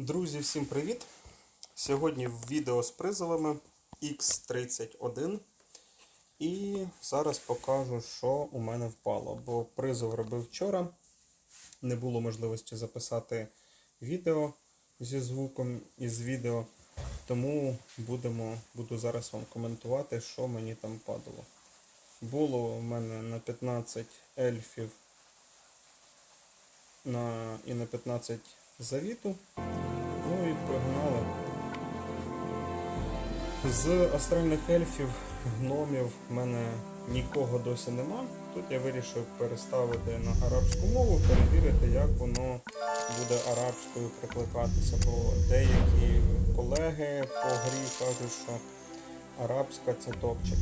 Друзі, всім привіт! Сьогодні відео з призовами X31. І зараз покажу, що у мене впало. Бо призов робив вчора. Не було можливості записати відео зі звуком і з відео. Тому будемо, буду зараз вам коментувати, що мені там падало. Було у мене на 15 ельфів на, і на 15 завіту. Ну і погнали. З астральних ельфів, гномів в мене нікого досі нема. Тут я вирішив переставити на арабську мову, перевірити, як воно буде арабською прикликатися. Бо деякі колеги по грі кажуть, що арабська це топчик.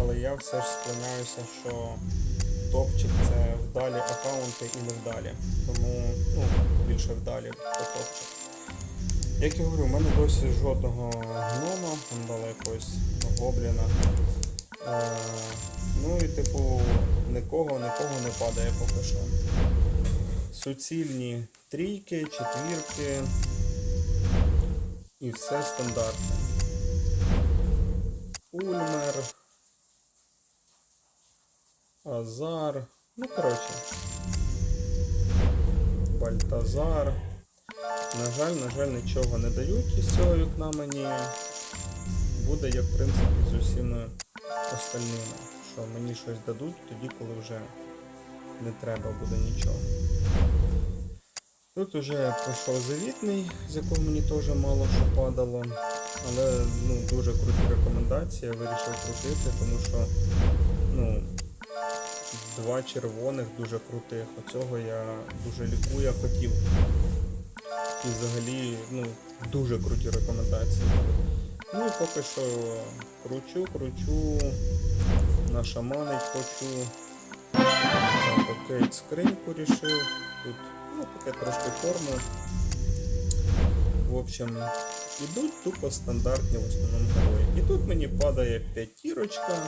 Але я все ж склоняюся, що топчик це вдалі аккаунти і не вдалі. Тому ну, більше вдалі це топчик. Як я говорю, в мене досі жодного гнома, дали якогось гобліна. Е, ну і типу нікого, нікого не падає поки що. Суцільні трійки, четвірки і все стандартне. Ульмер, Азар, ну коротше. Бальтазар. На жаль, на жаль, нічого не дають із цього вікна мені. Буде як в принципі з усіма остальними. Що мені щось дадуть тоді, коли вже не треба буде нічого. Тут вже пішов завітний, з якого мені теж мало що падало. Але ну, дуже круті рекомендації, я вирішив крутити, тому що ну, два червоних дуже крутих. Оцього я дуже лікую, хотів. І взагалі ну, дуже круті рекомендації. Ну поки що кручу, кручу, нашаманить хочу. Окей, скриньку рішив. Тут ну, таке трошки форму. В общем, ідуть тупо стандартні в основному герої. І тут мені падає п'ятірочка,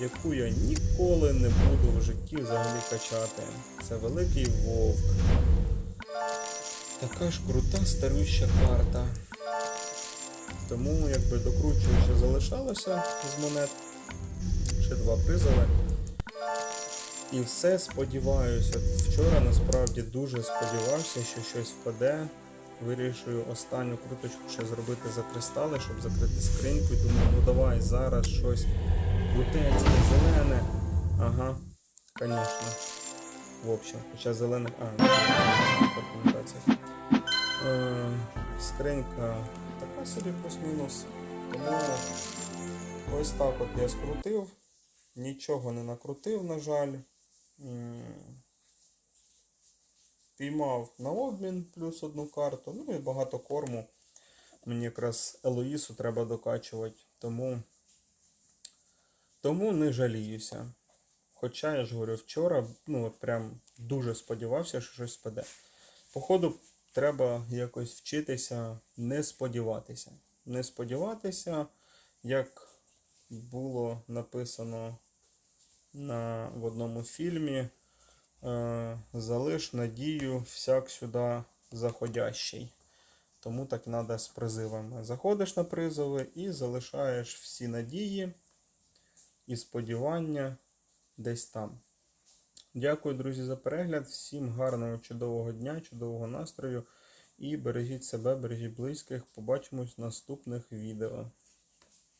яку я ніколи не буду в житті взагалі качати. Це великий вовк. Така ж крута старюща карта. Тому якби докручуючи залишалося з монет. Ще два призови. І все сподіваюся. Вчора насправді дуже сподівався, що щось впаде. Вирішую останню круточку ще зробити за кристали, щоб закрити скриньку. Думаю, ну давай зараз щось крутецьке, зелене. Ага, звісно. В общем, хоча зелених... А, рекомендація. Е, скринька така собі плюс-мінус. Тому ось так от я скрутив. Нічого не накрутив, на жаль. Піймав на обмін плюс одну карту. Ну і багато корму. Мені якраз Елоїсу треба докачувати. Тому, тому не жаліюся. Хоча я ж говорю, вчора, ну от прям дуже сподівався, що щось спаде. Походу, треба якось вчитися не сподіватися. Не сподіватися, як було написано на, в одному фільмі. Е, залиш надію всяк сюди заходящий. Тому так треба з призивами. Заходиш на призови і залишаєш всі надії і сподівання десь там. Дякую, друзі, за перегляд. Всім гарного, чудового дня, чудового настрою. І бережіть себе, бережіть близьких. Побачимось в наступних відео.